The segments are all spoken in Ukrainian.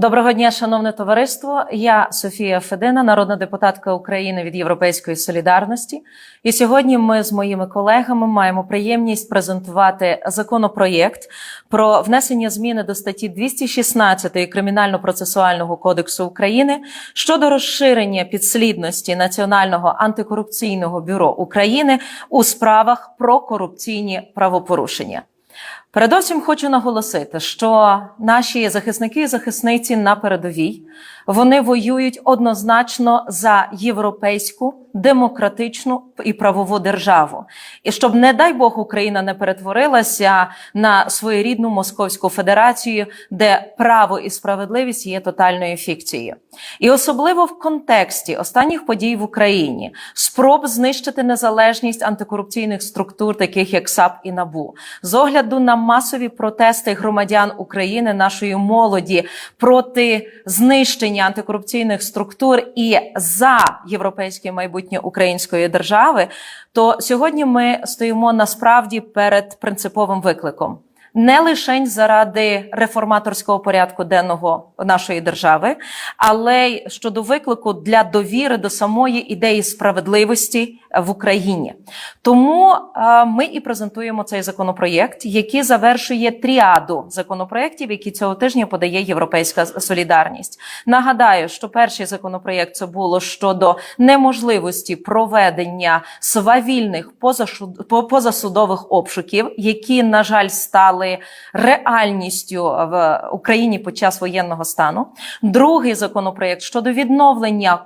Доброго дня, шановне товариство. Я Софія Федина, народна депутатка України від Європейської солідарності. І сьогодні ми з моїми колегами маємо приємність презентувати законопроєкт про внесення зміни до статті 216 Кримінально-процесуального кодексу України щодо розширення підслідності Національного антикорупційного бюро України у справах про корупційні правопорушення. Передовсім хочу наголосити, що наші захисники і захисниці на передовій вони воюють однозначно за європейську демократичну і правову державу, і щоб, не дай Бог, Україна не перетворилася на своєрідну московську федерацію, де право і справедливість є тотальною фікцією, і особливо в контексті останніх подій в Україні спроб знищити незалежність антикорупційних структур, таких як САП і НАБУ, з огляду на масові протести громадян України, нашої молоді проти знищення антикорупційних структур і за європейське майбутнє української держави, то сьогодні ми стоїмо насправді перед принциповим викликом. Не лише заради реформаторського порядку денного нашої держави, але й щодо виклику для довіри до самої ідеї справедливості в Україні. Тому е, ми і презентуємо цей законопроєкт, який завершує тріаду законопроєктів, які цього тижня подає Європейська солідарність. Нагадаю, що перший законопроєкт це було щодо неможливості проведення свавільних позасудових обшуків, які, на жаль, стали реальністю в Україні під час воєнного стану. Другий законопроєкт щодо відновлення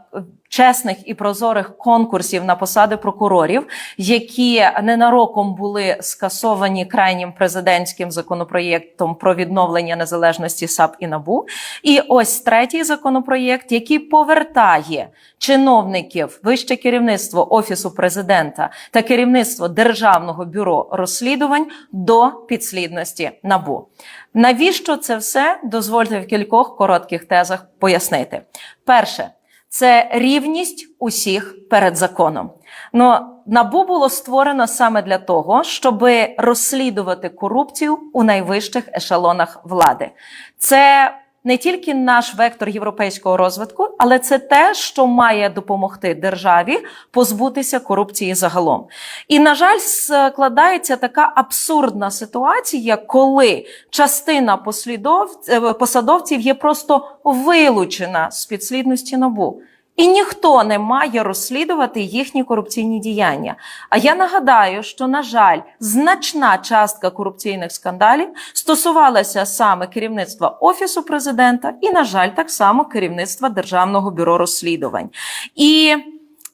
чесних і прозорих конкурсів на посади прокурорів, які ненароком були скасовані крайнім президентським законопроєктом про відновлення незалежності САП і НАБУ. І ось третій законопроєкт, який повертає чиновників, вище керівництво офісу президента та керівництво державного бюро розслідувань до підслідності НАБУ. Навіщо це все? Дозвольте в кількох коротких тезах пояснити. Перше це рівність усіх перед законом. Ну, набу було створено саме для того, щоб розслідувати корупцію у найвищих ешелонах влади. Це не тільки наш вектор європейського розвитку, але це те, що має допомогти державі позбутися корупції загалом. І на жаль, складається така абсурдна ситуація, коли частина послідов... е, посадовців є просто вилучена з підслідності набу. І ніхто не має розслідувати їхні корупційні діяння. А я нагадаю, що на жаль, значна частка корупційних скандалів стосувалася саме керівництва офісу президента і, на жаль, так само керівництва Державного бюро розслідувань. І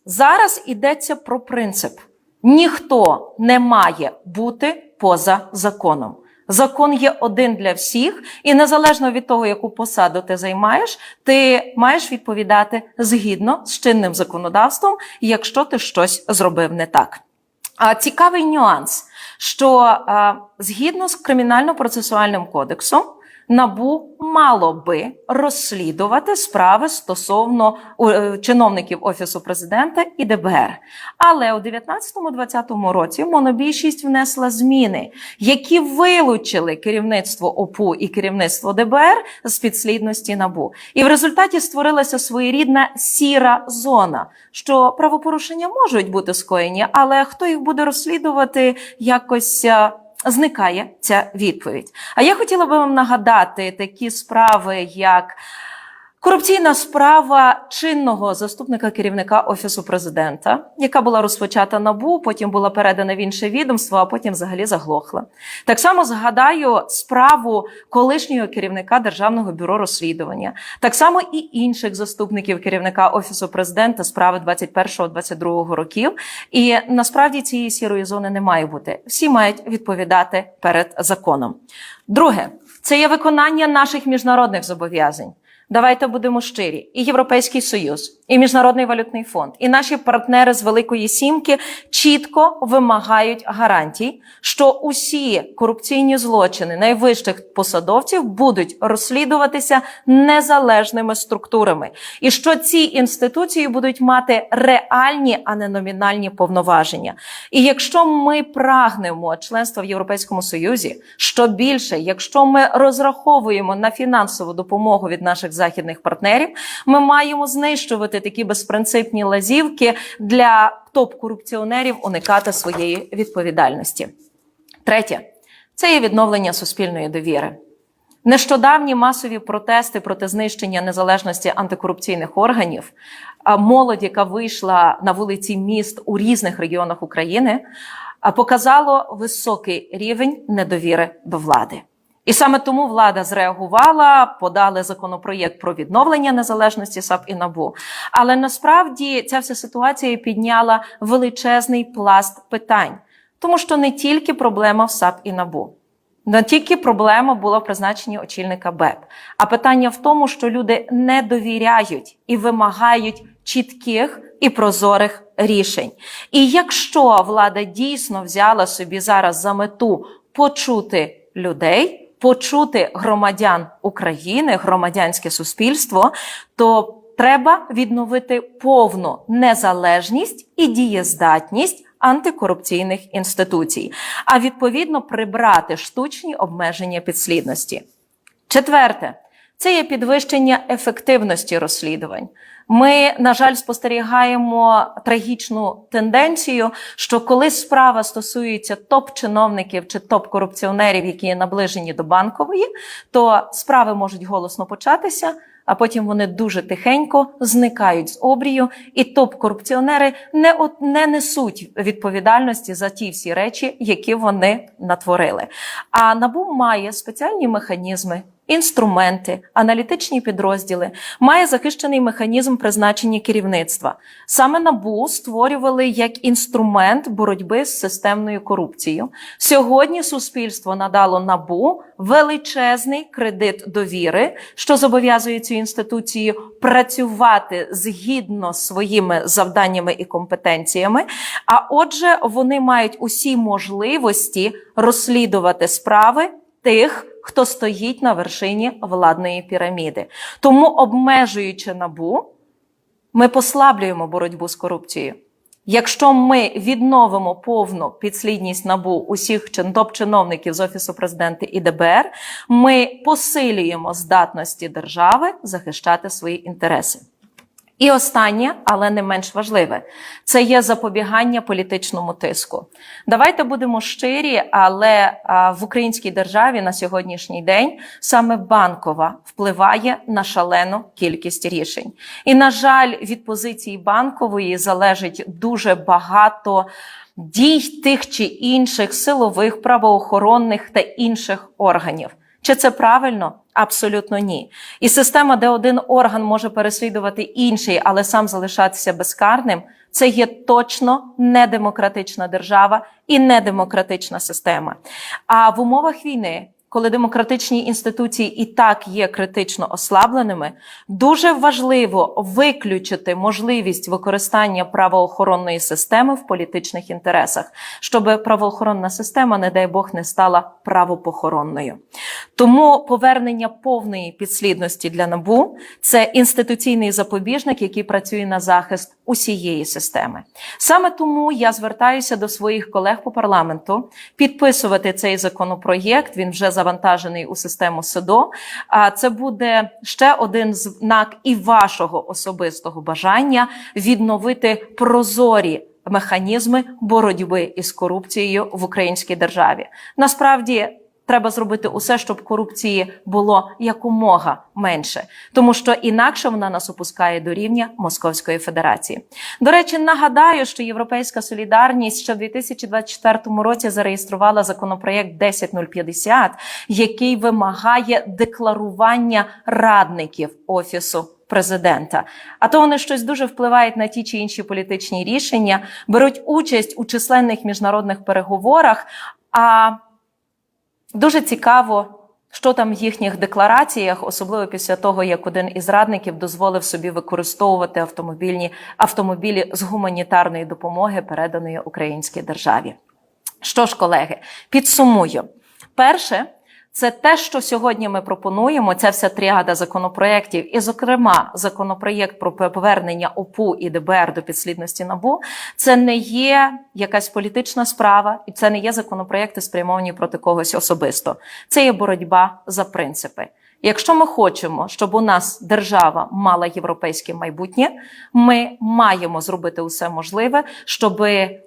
зараз йдеться про принцип: ніхто не має бути поза законом. Закон є один для всіх, і незалежно від того, яку посаду ти займаєш, ти маєш відповідати згідно з чинним законодавством, якщо ти щось зробив не так. А цікавий нюанс, що згідно з кримінально-процесуальним кодексом. Набу мало би розслідувати справи стосовно е, чиновників офісу президента і ДБР. Але у 19-20 році монобільшість внесла зміни, які вилучили керівництво ОПУ і керівництво ДБР з підслідності набу. І в результаті створилася своєрідна сіра зона, що правопорушення можуть бути скоєні, але хто їх буде розслідувати якось. Зникає ця відповідь. А я хотіла би вам нагадати такі справи, як корупційна справа чинного заступника керівника офісу президента, яка була розпочата набу, потім була передана в інше відомство, а потім взагалі заглохла. Так само згадаю справу колишнього керівника державного бюро розслідування, так само і інших заступників керівника офісу президента справи 21-22 років. І насправді цієї сірої зони не має бути. Всі мають відповідати перед законом. Друге, це є виконання наших міжнародних зобов'язань. Давайте будемо щирі. І Європейський Союз, і Міжнародний валютний фонд, і наші партнери з Великої Сімки чітко вимагають гарантій, що усі корупційні злочини найвищих посадовців будуть розслідуватися незалежними структурами, і що ці інституції будуть мати реальні, а не номінальні повноваження. І якщо ми прагнемо членства в Європейському Союзі, що більше, якщо ми розраховуємо на фінансову допомогу від наших західних партнерів, ми маємо знищувати такі безпринципні лазівки для топ-корупціонерів уникати своєї відповідальності. Третє це є відновлення суспільної довіри. Нещодавні масові протести проти знищення незалежності антикорупційних органів, молодь, яка вийшла на вулиці міст у різних регіонах України, показало високий рівень недовіри до влади. І саме тому влада зреагувала, подали законопроєкт про відновлення незалежності САП і НАБУ. Але насправді ця вся ситуація підняла величезний пласт питань, тому що не тільки проблема в САП і НАБУ. Не тільки проблема була в призначенні очільника БЕП, а питання в тому, що люди не довіряють і вимагають чітких і прозорих рішень. І якщо влада дійсно взяла собі зараз за мету почути людей, почути громадян України, громадянське суспільство, то треба відновити повну незалежність і дієздатність антикорупційних інституцій, а відповідно прибрати штучні обмеження підслідності. Четверте, це є підвищення ефективності розслідувань. Ми, на жаль, спостерігаємо трагічну тенденцію, що коли справа стосується топ-чиновників чи топ-корупціонерів, які є наближені до банкової, то справи можуть голосно початися. А потім вони дуже тихенько зникають з обрію, і топ-корупціонери не, от, не несуть відповідальності за ті всі речі, які вони натворили. А НАБУ має спеціальні механізми, інструменти, аналітичні підрозділи, має захищений механізм призначення керівництва. Саме НАБУ створювали як інструмент боротьби з системною корупцією. Сьогодні суспільство надало НАБУ величезний кредит довіри, що зобов'язує цю інституцію працювати згідно своїми завданнями і компетенціями. А отже, вони мають усі можливості розслідувати справи тих, хто стоїть на вершині владної піраміди. Тому, обмежуючи набу, ми послаблюємо боротьбу з корупцією. Якщо ми відновимо повну підслідність набу усіх топ-чиновників з офісу президента і ДБР, ми посилюємо здатності держави захищати свої інтереси. І останнє, але не менш важливе, це є запобігання політичному тиску. Давайте будемо щирі, але в українській державі на сьогоднішній день саме банкова впливає на шалену кількість рішень. І, на жаль, від позиції банкової залежить дуже багато. Дій тих чи інших силових, правоохоронних та інших органів. Чи це правильно? Абсолютно ні. І система, де один орган може переслідувати інший, але сам залишатися безкарним, це є точно недемократична держава і недемократична система. А в умовах війни. Коли демократичні інституції і так є критично ослабленими, дуже важливо виключити можливість використання правоохоронної системи в політичних інтересах, щоб правоохоронна система, не дай Бог, не стала правопохоронною. Тому повернення повної підслідності для набу це інституційний запобіжник, який працює на захист усієї системи. Саме тому я звертаюся до своїх колег по парламенту підписувати цей законопроєкт. Він вже завантажений у систему СЕДО. А це буде ще один знак і вашого особистого бажання відновити прозорі. Механізми боротьби із корупцією в українській державі насправді треба зробити усе, щоб корупції було якомога менше, тому що інакше вона нас опускає до рівня Московської Федерації. До речі, нагадаю, що Європейська солідарність ще в 2024 році зареєструвала законопроєкт 10050, який вимагає декларування радників офісу. Президента, а то вони щось дуже впливають на ті чи інші політичні рішення, беруть участь у численних міжнародних переговорах. А Дуже цікаво, Що там в їхніх деклараціях, особливо після того, як один із радників дозволив собі використовувати автомобільні автомобілі з гуманітарної допомоги, переданої українській державі. Що ж, колеги, підсумую. Перше, це те, що сьогодні ми пропонуємо, ця вся тріада законопроєктів, і, зокрема, законопроєкт про повернення ОПУ і ДБР до підслідності НАБУ, це не є якась політична справа, і це не є законопроєкти, спрямовані проти когось особисто. Це є боротьба за принципи. Якщо ми хочемо, щоб у нас держава мала європейське майбутнє, ми маємо зробити усе можливе, щоб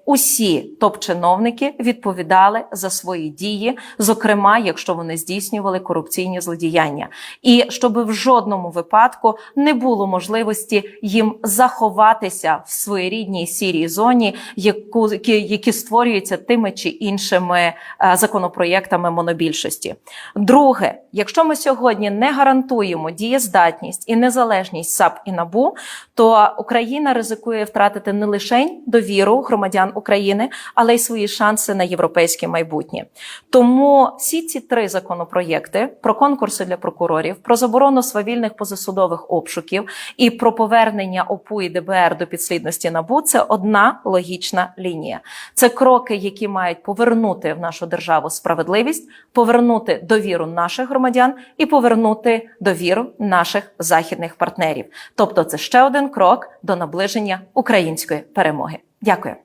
усі топ-чиновники відповідали за свої дії, зокрема, якщо вони здійснювали корупційні злодіяння, і щоб в жодному випадку не було можливості їм заховатися в своєрідній сірій зоні, яку які, створюються тими чи іншими е, законопроєктами монобільшості. Друге, якщо ми сьогодні не гарантуємо дієздатність і незалежність САП і НАБУ, то Україна ризикує втратити не лише довіру громадян України, але й свої шанси на європейське майбутнє. Тому всі ці три законопроєкти про конкурси для прокурорів, про заборону свавільних позасудових обшуків і про повернення ОПУ і ДБР до підслідності НАБУ це одна логічна лінія. Це кроки, які мають повернути в нашу державу справедливість, повернути довіру наших громадян і повернути довіру наших західних партнерів. Тобто, це ще один крок до наближення української перемоги. Дякую.